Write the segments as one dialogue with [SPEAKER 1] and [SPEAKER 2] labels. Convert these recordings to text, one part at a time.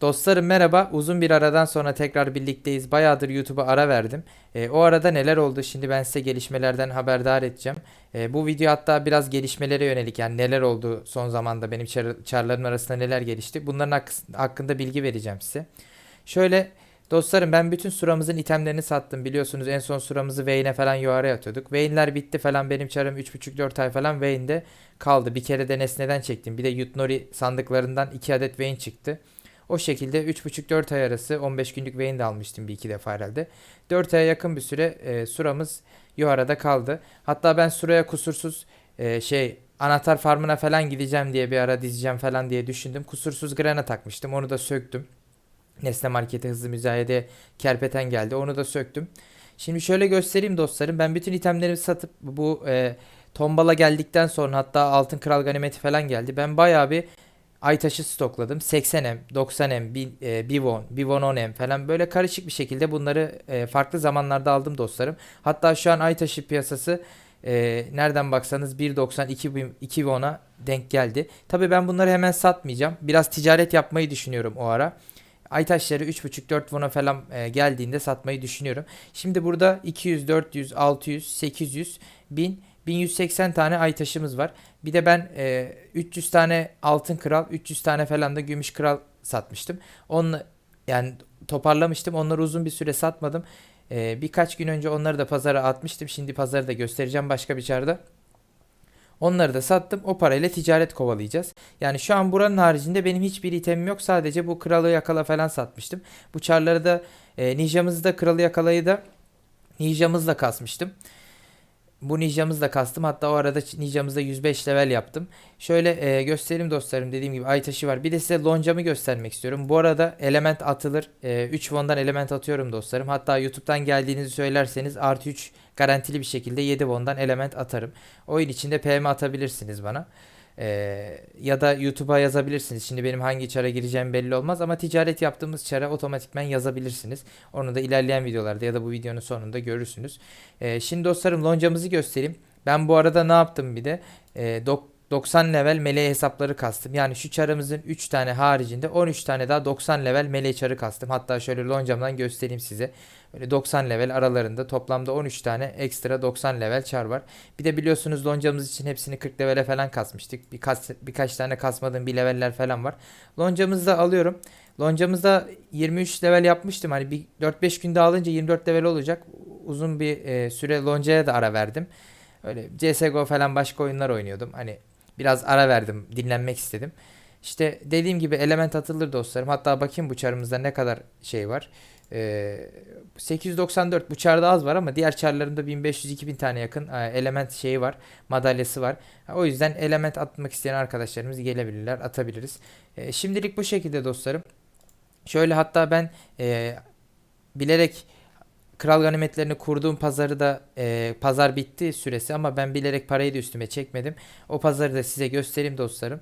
[SPEAKER 1] Dostlarım merhaba. Uzun bir aradan sonra tekrar birlikteyiz. Bayağıdır YouTube'a ara verdim. E, o arada neler oldu? Şimdi ben size gelişmelerden haberdar edeceğim. E, bu video hatta biraz gelişmelere yönelik yani neler oldu son zamanda benim çar çarlarım arasında neler gelişti. Bunların hak- hakkında bilgi vereceğim size. Şöyle dostlarım ben bütün suramızın itemlerini sattım. Biliyorsunuz en son suramızı Vayne'e falan yuvarı atıyorduk. Vayne'ler bitti falan benim çarım 3,5-4 ay falan Vayne'de kaldı. Bir kere de nesneden çektim. Bir de Yutnori sandıklarından 2 adet Vayne çıktı. O şekilde 3,5-4 ay arası 15 günlük Vayne de almıştım bir iki defa herhalde. 4 aya yakın bir süre e, suramız Yuhara'da kaldı. Hatta ben suraya kusursuz e, şey anahtar farmına falan gideceğim diye bir ara dizeceğim falan diye düşündüm. Kusursuz Grana takmıştım. Onu da söktüm. Nesne Market'e hızlı müzayede kerpeten geldi. Onu da söktüm. Şimdi şöyle göstereyim dostlarım. Ben bütün itemlerimi satıp bu e, tombala geldikten sonra hatta altın kral ganimeti falan geldi. Ben bayağı bir Aytaş'ı stokladım. 80M, 90M, bi- e, Bivon, Bivon 10M falan böyle karışık bir şekilde bunları e, farklı zamanlarda aldım dostlarım. Hatta şu an Aytaş'ı piyasası e, nereden baksanız 1.90 2 2 Won'a denk geldi. Tabii ben bunları hemen satmayacağım. Biraz ticaret yapmayı düşünüyorum o ara. Aytaşları 3.5-4 Won'a falan e, geldiğinde satmayı düşünüyorum. Şimdi burada 200, 400, 600, 800, 1000, 1180 tane Aytaş'ımız var. Bir de ben e, 300 tane altın kral, 300 tane falan da gümüş kral satmıştım. Onunla yani toparlamıştım. Onları uzun bir süre satmadım. E, birkaç gün önce onları da pazara atmıştım. Şimdi pazarı da göstereceğim başka bir çarda. Onları da sattım. O parayla ticaret kovalayacağız. Yani şu an buranın haricinde benim hiçbir itemim yok. Sadece bu kralı yakala falan satmıştım. Bu çarları da e, ninjamızı da kralı yakalayı da ninjamızla kasmıştım. Bu ninjamızı da kastım. Hatta o arada ninjamızda 105 level yaptım. Şöyle e, göstereyim dostlarım. Dediğim gibi ay taşı var. Bir de size loncamı göstermek istiyorum. Bu arada element atılır. E, 3 won'dan element atıyorum dostlarım. Hatta YouTube'dan geldiğinizi söylerseniz artı 3 garantili bir şekilde 7 won'dan element atarım. Oyun içinde PM atabilirsiniz bana. Ee, ya da YouTube'a yazabilirsiniz. Şimdi benim hangi çara gireceğim belli olmaz ama ticaret yaptığımız çara otomatikmen yazabilirsiniz. Onu da ilerleyen videolarda ya da bu videonun sonunda görürsünüz. Ee, şimdi dostlarım loncamızı göstereyim. Ben bu arada ne yaptım bir de? Ee, 90 level melee hesapları kastım. Yani şu çarımızın 3 tane haricinde 13 tane daha 90 level melee çarı kastım. Hatta şöyle loncamdan göstereyim size. Böyle 90 level aralarında toplamda 13 tane ekstra 90 level çar var. Bir de biliyorsunuz loncamız için hepsini 40 levele falan kasmıştık. Birkaç, birkaç tane kasmadığım bir leveller falan var. Loncamızı da alıyorum. Loncamızda 23 level yapmıştım. Hani bir 4-5 günde alınca 24 level olacak. Uzun bir e, süre loncaya da ara verdim. Öyle CSGO falan başka oyunlar oynuyordum. Hani biraz ara verdim. Dinlenmek istedim. İşte dediğim gibi element atılır dostlarım. Hatta bakayım bu çarımızda ne kadar şey var. Ee, 894 bu çarda az var ama diğer çarlarımda 1500-2000 tane yakın e, element şeyi var. Madalyası var. O yüzden element atmak isteyen arkadaşlarımız gelebilirler. Atabiliriz. E, şimdilik bu şekilde dostlarım. Şöyle hatta ben e, bilerek kral ganimetlerini kurduğum pazarı da e, pazar bitti süresi ama ben bilerek parayı da üstüme çekmedim. O pazarı da size göstereyim dostlarım.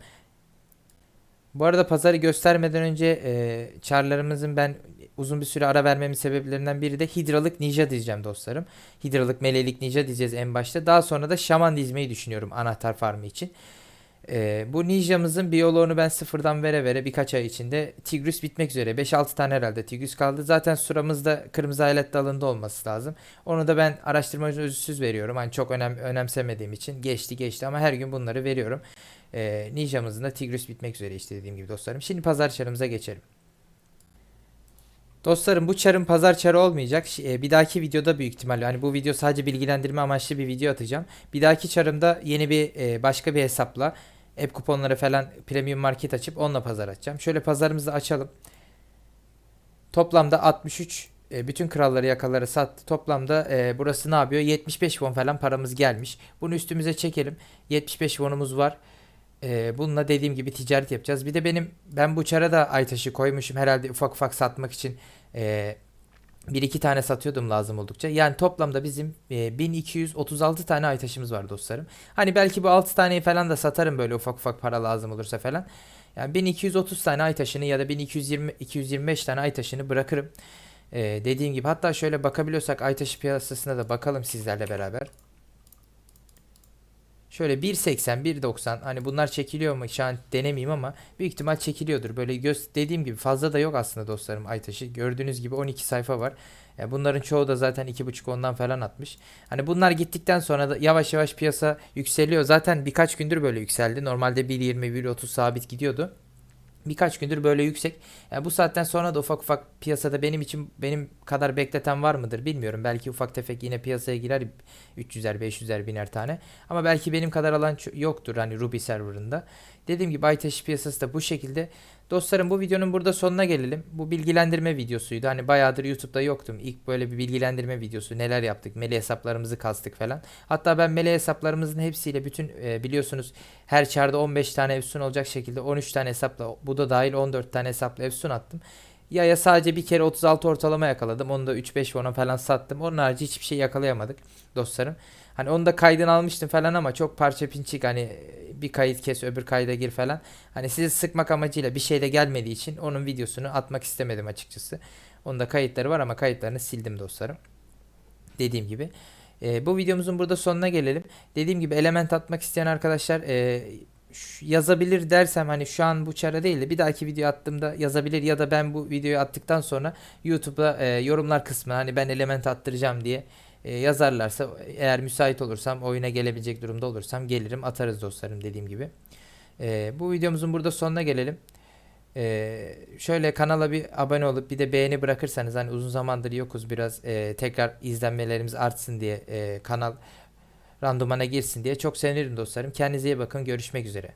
[SPEAKER 1] Bu arada pazarı göstermeden önce e, çarlarımızın ben uzun bir süre ara vermemin sebeplerinden biri de hidralık ninja diyeceğim dostlarım. Hidralık melelik ninja diyeceğiz en başta. Daha sonra da şaman dizmeyi düşünüyorum anahtar farmı için. E, bu ninjamızın biyoloğunu ben sıfırdan vere vere birkaç ay içinde Tigris bitmek üzere. 5-6 tane herhalde Tigris kaldı. Zaten suramızda kırmızı hayalet dalında olması lazım. Onu da ben araştırmacı özüsüz veriyorum. Hani çok önem önemsemediğim için geçti geçti ama her gün bunları veriyorum. E, ninjamızın da Tigris bitmek üzere işte dediğim gibi dostlarım. Şimdi pazar çarımıza geçelim. Dostlarım bu çarın pazar çarı olmayacak. E, Bir dahaki videoda büyük ihtimalle hani bu video sadece bilgilendirme amaçlı bir video atacağım. Bir dahaki çarımda yeni bir e, başka bir hesapla app kuponları falan premium market açıp onunla pazar açacağım. Şöyle pazarımızı açalım. Toplamda 63 e, bütün kralları yakaları sattı. Toplamda e, burası ne yapıyor? 75 won falan paramız gelmiş. Bunu üstümüze çekelim. 75 wonumuz var. E, bununla dediğim gibi ticaret yapacağız. Bir de benim ben bu çara da Aytaş'ı koymuşum herhalde ufak ufak satmak için. E, bir iki tane satıyordum lazım oldukça. Yani toplamda bizim e, 1236 tane Aytaş'ımız var dostlarım. Hani belki bu 6 taneyi falan da satarım böyle ufak ufak para lazım olursa falan. Yani 1230 tane Aytaş'ını ya da 1220 225 tane Aytaş'ını bırakırım. E, dediğim gibi hatta şöyle bakabiliyorsak Aytaş piyasasına da bakalım sizlerle beraber. Şöyle 1.80, 1.90 hani bunlar çekiliyor mu şu an denemeyeyim ama büyük ihtimal çekiliyordur. Böyle göz dediğim gibi fazla da yok aslında dostlarım Aytaş'ı. Gördüğünüz gibi 12 sayfa var. E, Bunların çoğu da zaten 2.5 ondan falan atmış. Hani bunlar gittikten sonra da yavaş yavaş piyasa yükseliyor. Zaten birkaç gündür böyle yükseldi. Normalde 1.20, 1.30 sabit gidiyordu. Birkaç gündür böyle yüksek. Yani bu saatten sonra da ufak ufak piyasada benim için benim kadar bekleten var mıdır bilmiyorum. Belki ufak tefek yine piyasaya girer 300'er 500'er biner tane. Ama belki benim kadar alan yoktur hani Ruby serverında. Dediğim gibi Aytaş piyasası da bu şekilde. Dostlarım bu videonun burada sonuna gelelim. Bu bilgilendirme videosuydu. Hani bayağıdır YouTube'da yoktum. İlk böyle bir bilgilendirme videosu. Neler yaptık? Meli hesaplarımızı kastık falan. Hatta ben meli hesaplarımızın hepsiyle bütün e, biliyorsunuz her çarda 15 tane efsun olacak şekilde 13 tane hesapla bu da dahil 14 tane hesapla efsun attım. Ya ya sadece bir kere 36 ortalama yakaladım. Onu da 3-5 won'a falan sattım. Onun harici hiçbir şey yakalayamadık dostlarım. Hani onu da kaydını almıştım falan ama çok parça pinçik hani bir kayıt kes öbür kayda gir falan. Hani sizi sıkmak amacıyla bir şey de gelmediği için onun videosunu atmak istemedim açıkçası. Onun da kayıtları var ama kayıtlarını sildim dostlarım. Dediğim gibi. Ee, bu videomuzun burada sonuna gelelim. Dediğim gibi element atmak isteyen arkadaşlar e, yazabilir dersem hani şu an bu çara değil de bir dahaki video attığımda yazabilir ya da ben bu videoyu attıktan sonra YouTube'da e, yorumlar kısmına hani ben element attıracağım diye e, yazarlarsa eğer müsait olursam oyuna gelebilecek durumda olursam gelirim atarız dostlarım dediğim gibi. E, bu videomuzun burada sonuna gelelim. E, şöyle kanala bir abone olup bir de beğeni bırakırsanız hani uzun zamandır yokuz biraz e, tekrar izlenmelerimiz artsın diye e, kanal randomana girsin diye çok sevinirim dostlarım. Kendinize iyi bakın görüşmek üzere.